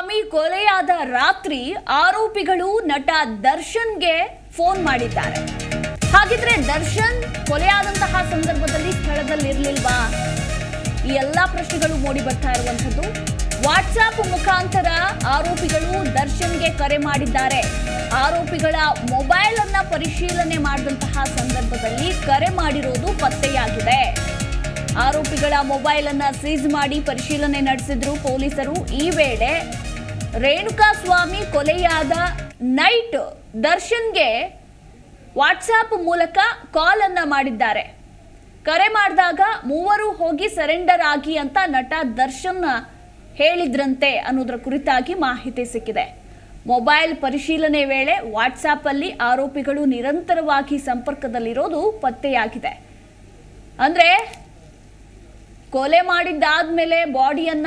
ಸ್ವಾಮಿ, ಕೊಲೆಯಾದ ರಾತ್ರಿ ಆರೋಪಿಗಳು ನಟ ದರ್ಶನ್ಗೆ ಫೋನ್ ಮಾಡಿದ್ದಾರೆ. ಹಾಗಿದ್ರೆ ದರ್ಶನ್ ಕೊಲೆಯಾದಂತಹ ಸಂದರ್ಭದಲ್ಲಿ ಸ್ಥಳದಲ್ಲಿರ್ಲಿಲ್ವಾ? ಈ ಎಲ್ಲಾ ಪ್ರಶ್ನೆಗಳು ಮೂಡಿ ಬರ್ತಾ ಇರುವಂತದ್ದು ವಾಟ್ಸಾಪ್ ಮುಖಾಂತರ ಆರೋಪಿಗಳು ದರ್ಶನ್ಗೆ ಕರೆ ಮಾಡಿದ್ದಾರೆ. ಆರೋಪಿಗಳ ಮೊಬೈಲ್ ಅನ್ನ ಪರಿಶೀಲನೆ ಮಾಡಿದಂತಹ ಸಂದರ್ಭದಲ್ಲಿ ಕರೆ ಮಾಡಿರೋದು ಪತ್ತೆಯಾಗಿದೆ. ಆರೋಪಿಗಳ ಮೊಬೈಲ್ ಅನ್ನ ಸೀಸ್ ಮಾಡಿ ಪರಿಶೀಲನೆ ನಡೆಸಿದ್ರು ಪೊಲೀಸರು. ಈ ವೇಳೆ ರೇಣುಕಾ ಸ್ವಾಮಿ ಕೊಲೆಯಾದ ನೈಟ್ ದರ್ಶನ್ಗೆ ವಾಟ್ಸಾಪ್ ಮೂಲಕ ಕಾಲ್ ಅನ್ನ ಮಾಡಿದ್ದಾರೆ. ಕರೆ ಮಾಡಿದಾಗ ಮೂವರು ಹೋಗಿ ಸರೆಂಡರ್ ಆಗಿ ಅಂತ ನಟ ದರ್ಶನ್ ಹೇಳಿದ್ರಂತೆ ಅನ್ನೋದ್ರ ಕುರಿತಾಗಿ ಮಾಹಿತಿ ಸಿಕ್ಕಿದೆ. ಮೊಬೈಲ್ ಪರಿಶೀಲನೆ ವೇಳೆ ವಾಟ್ಸಾಪ್ ಅಲ್ಲಿ ಆರೋಪಿಗಳು ನಿರಂತರವಾಗಿ ಸಂಪರ್ಕದಲ್ಲಿರೋದು ಪತ್ತೆಯಾಗಿದೆ. ಅಂದ್ರೆ ಕೊಲೆ ಮಾಡಿದ್ದಾದ್ಮೇಲೆ ಬಾಡಿಯನ್ನ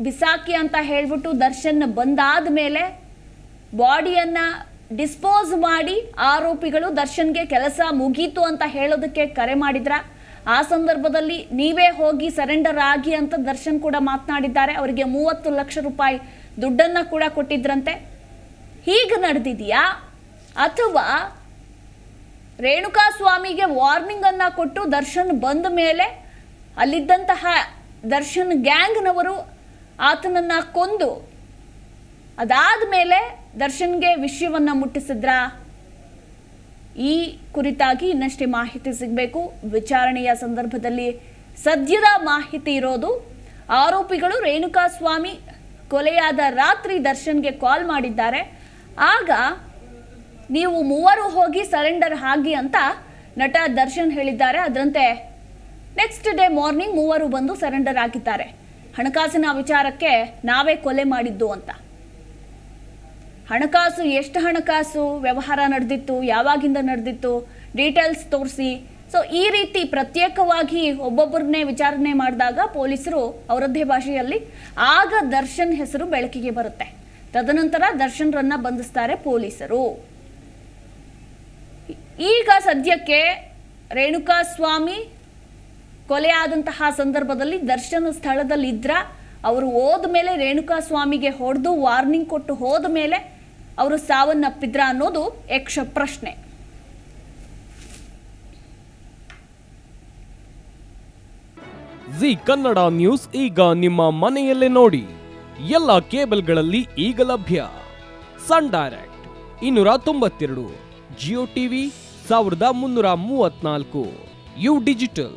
ಬಿಸಾಕಿ ಅಂತ ಹೇಳ್ಬಿಟ್ಟು ದರ್ಶನ್ ಬಂದಾದ ಮೇಲೆ ಬಾಡಿಯನ್ನ ಡಿಸ್ಪೋಸ್ ಮಾಡಿ ಆರೋಪಿಗಳು ದರ್ಶನ್ಗೆ ಕೆಲಸ ಮುಗೀತು ಅಂತ ಹೇಳೋದಕ್ಕೆ ಕರೆ ಮಾಡಿದ್ರ. ಆ ಸಂದರ್ಭದಲ್ಲಿ ನೀವೇ ಹೋಗಿ ಸರೆಂಡರ್ ಆಗಿ ಅಂತ ದರ್ಶನ್ ಕೂಡ ಮಾತನಾಡಿದ್ದಾರೆ. ಅವರಿಗೆ ಮೂವತ್ತು ಲಕ್ಷ ರೂಪಾಯಿ ದುಡ್ಡನ್ನ ಕೂಡ ಕೊಟ್ಟಿದ್ರಂತೆ. ಹೀಗೆ ನಡೆದಿದೆಯಾ? ಅಥವಾ ರೇಣುಕಾ ಸ್ವಾಮಿಗೆ ವಾರ್ನಿಂಗ್ ಅನ್ನ ಕೊಟ್ಟು ದರ್ಶನ್ ಬಂದ ಮೇಲೆ ಅಲ್ಲಿದ್ದಂತಹ ದರ್ಶನ್ ಗ್ಯಾಂಗ್ನವರು ಆತನನ್ನ ಕೊಂದು. ಅದಾದ ಮೇಲೆ ದರ್ಶನ್ಗೆ ವಿಷಯವನ್ನ ಮುಟ್ಟಿಸಿದ್ರ? ಈ ಕುರಿತಾಗಿ ಇನ್ನಷ್ಟೇ ಮಾಹಿತಿ ಸಿಗಬೇಕು. ವಿಚಾರಣೆಯ ಸಂದರ್ಭದಲ್ಲಿ ಸದ್ಯದ ಮಾಹಿತಿ ಇರೋದು, ಆರೋಪಿಗಳು ರೇಣುಕಾ ಸ್ವಾಮಿ ಕೊಲೆಯಾದ ರಾತ್ರಿ ದರ್ಶನ್ಗೆ ಕಾಲ್ ಮಾಡಿದ್ದಾರೆ. ಆಗ ನೀವು ಮೂವರು ಹೋಗಿ ಸರೆಂಡರ್ ಆಗಿ ಅಂತ ನಟ ದರ್ಶನ್ ಹೇಳಿದ್ದಾರೆ. ಅದರಂತೆ ನೆಕ್ಸ್ಟ್ ಡೇ ಮಾರ್ನಿಂಗ್ ಮೂವರು ಬಂದು ಸರೆಂಡರ್ ಆಗಿದ್ದಾರೆ. ಹಣಕಾಸಿನ ವಿಚಾರಕ್ಕೆ ನಾವೇ ಕೊಲೆ ಮಾಡಿದ್ದು ಅಂತ. ಹಣಕಾಸು ಎಷ್ಟು ಹಣಕಾಸು ವ್ಯವಹಾರ ನಡೆದಿತ್ತು, ಯಾವಾಗಿಂದ ನಡೆದಿತ್ತು, ಡೀಟೇಲ್ಸ್ ತೋರಿಸಿ. ಸೊ ಈ ರೀತಿ ಪ್ರತ್ಯೇಕವಾಗಿ ಒಬ್ಬೊಬ್ಬರನ್ನೇ ವಿಚಾರಣೆ ಮಾಡಿದಾಗ ಪೊಲೀಸರು ಅವರದ್ದೇ ಭಾಷೆಯಲ್ಲಿ ಆಗ ದರ್ಶನ್ ಹೆಸರು ಬೆಳಕಿಗೆ ಬರುತ್ತೆ. ತದನಂತರ ದರ್ಶನ್ರನ್ನ ಬಂಧಿಸ್ತಾರೆ ಪೊಲೀಸರು. ಈಗ ಸದ್ಯಕ್ಕೆ ರೇಣುಕಾ ಸ್ವಾಮಿ ಕೊಲೆಯಾದಂತಹ ಸಂದರ್ಭದಲ್ಲಿ ದರ್ಶನ ಸ್ಥಳದಲ್ಲಿ ಇದ್ರ ಅವರು ಹೋದ ಮೇಲೆ ರೇಣುಕಾ ಸ್ವಾಮಿಗೆ ಹೊಡೆದು ವಾರ್ನಿಂಗ್ ಕೊಟ್ಟು ಹೋದ ಮೇಲೆ ಅವರು ಸಾವನ್ನಪ್ಪಿದ್ರ ಅನ್ನೋದು ಯಕ್ಷ ಪ್ರಶ್ನೆ. ಜಿ ಕನ್ನಡ ನ್ಯೂಸ್ ಈಗ ನಿಮ್ಮ ಮನೆಯಲ್ಲೇ ನೋಡಿ. ಎಲ್ಲ ಕೇಬಲ್ಗಳಲ್ಲಿ ಈಗ ಲಭ್ಯ. ಸನ್ ಡೈರೆಕ್ಟ್ ಇನ್ನೂರ ತೊಂಬತ್ತೆರಡು, ಜಿಯೋ ಟಿವಿ ಸಾವಿರದ ಮುನ್ನೂರ ಮೂವತ್ನಾಲ್ಕು ಯು ಡಿಜಿಟಲ್.